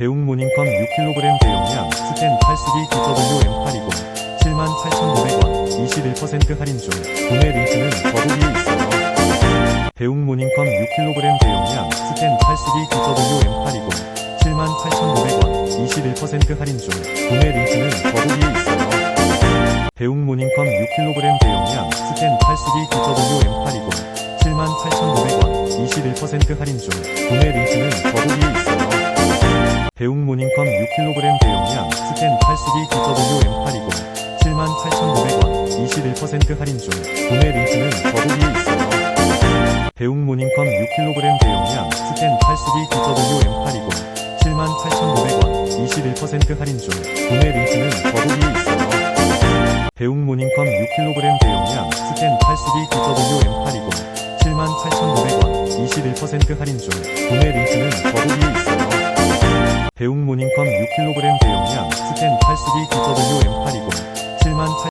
배웅 모닝컴 6kg 대용량 스텐 82 BWM820 78,500원 21% 할인 중 구매 링크는 더보기에 있어요. 배웅 모닝컴 6kg 대용량 스텐 82 BWM820 78,500원 21% 할인 중 구매 링크는 더보기에 있어요. 배웅 모닝컴 6kg 대용량 스텐 82 BWM820 78,500원 21% 할인 중 구매 링크는 더보기에 있어요. 배웅 모닝컴 6kg 대용량 스텐 82 BWM820 78,500원 21% 할인 중 구매 링크는 더보기에 있어요. 배웅 모닝컴 6kg 대용량 스텐 82 BWM820 78,500원 21% 할인 중 구매 링크는 더보기에 있어요. 배웅 모닝컴 6kg 대용량 스텐 82 BWM820 78,500원 21% 할인 중 구매 링크는 더보기에 있어요. 배웅 모닝컴 6kg 대용량 스텐 82 BWM820